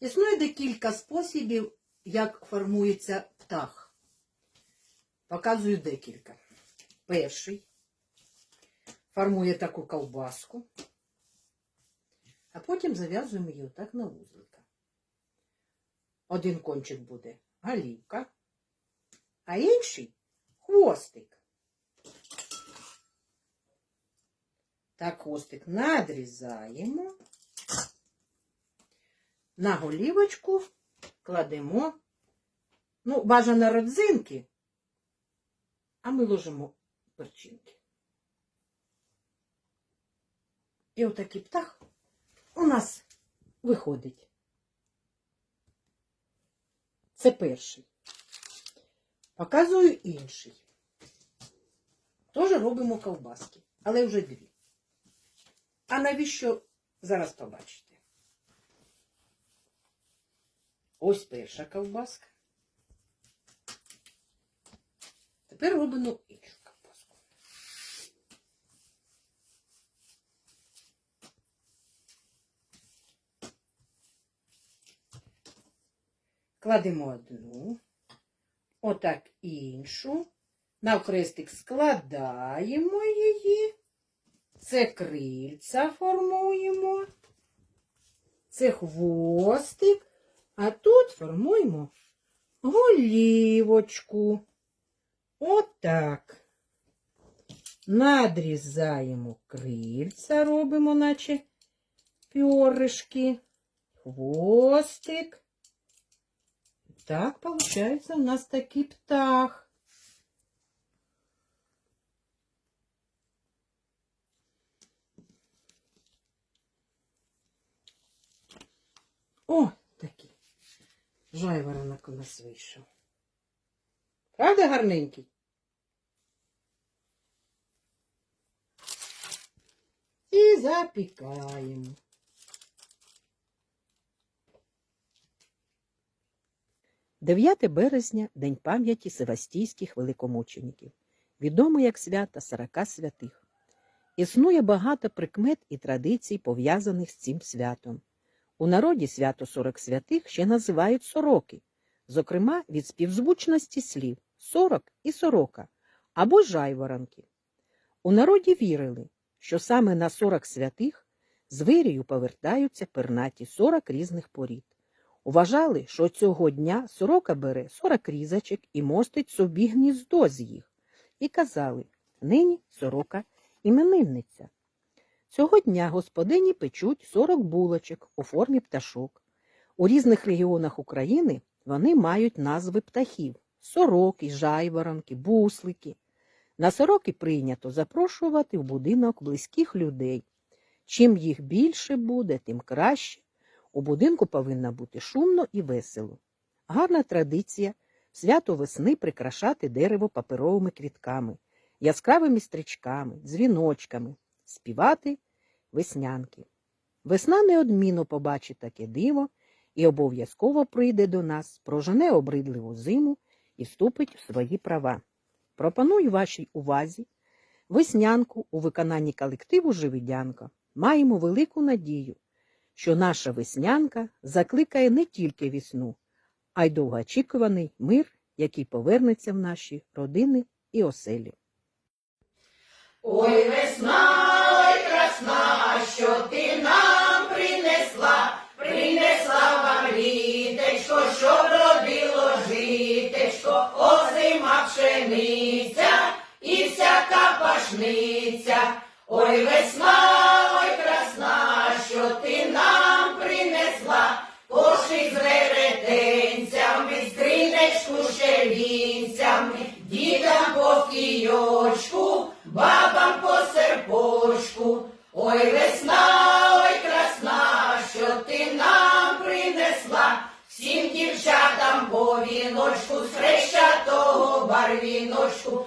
Існує декілька способів, як формується птах. Показую декілька. Перший формує таку ковбаску, а потім зав'язуємо її отак на вузлика. Один кончик буде голівка, а інший хвостик. Так, хвостик надрізаємо. На голівочку кладемо, ну, бажано родзинки, а ми ложимо перчинки. І отакий птах у нас виходить. Це перший. Показую інший. Теж робимо ковбаски, але вже дві. А навіщо зараз побачите? Ось перша ковбаска. Тепер робимо іншу ковбаску. Кладемо одну, отак іншу. Навхрестик складаємо її. Це крильця формуємо. Це хвостик. А тут формуємо голівочку. Отак. Надрізаємо крильця, робимо, наче пьоришки, хвостик. Так, виходить, у нас такий птах. О, такий. Жайворонок у нас вийшов. Правда гарненький? І запікаємо. Дев'яте березня День пам'яті севастійських великомучеників, відомо як свято сорока святих. Існує багато прикмет і традицій, пов'язаних з цим святом. У народі свято сорок святих ще називають сороки, зокрема від співзвучності слів сорок і сорока або жайворонки. У народі вірили, що саме на сорок святих з вирію повертаються пернаті сорок різних порід. Вважали, що цього дня сорока бере сорок різочок і мостить собі гніздо з їх, і казали нині сорока іменинниця. Цього дня господині печуть 40 булочок у формі пташок. У різних регіонах України вони мають назви птахів сороки, жайворонки, буслики. На сороки прийнято запрошувати в будинок близьких людей. Чим їх більше буде, тим краще. У будинку повинно бути шумно і весело. Гарна традиція свято весни прикрашати дерево паперовими квітками, яскравими стрічками, дзвіночками, співати веснянки. Весна неодмінно побачить таке диво і обов'язково прийде до нас, прожене обридливу зиму і вступить в свої права. Пропоную вашій увазі веснянку у виконанні колективу Живидянка. Маємо велику надію, що наша веснянка закликає не тільки весну, а й довгоочікуваний мир, який повернеться в наші родини і оселі. Ой, весна, красна, що ти нам принесла, принесла вам літечко, що родило житечко, озима пшениця і всяка пашниця. Ой, весна, ой, красна, що ти нам принесла, кошик з веретенцями, скринечку щелінцями, дідам по кійочку, дівчатам по віночку, з хрещатого барвіночку,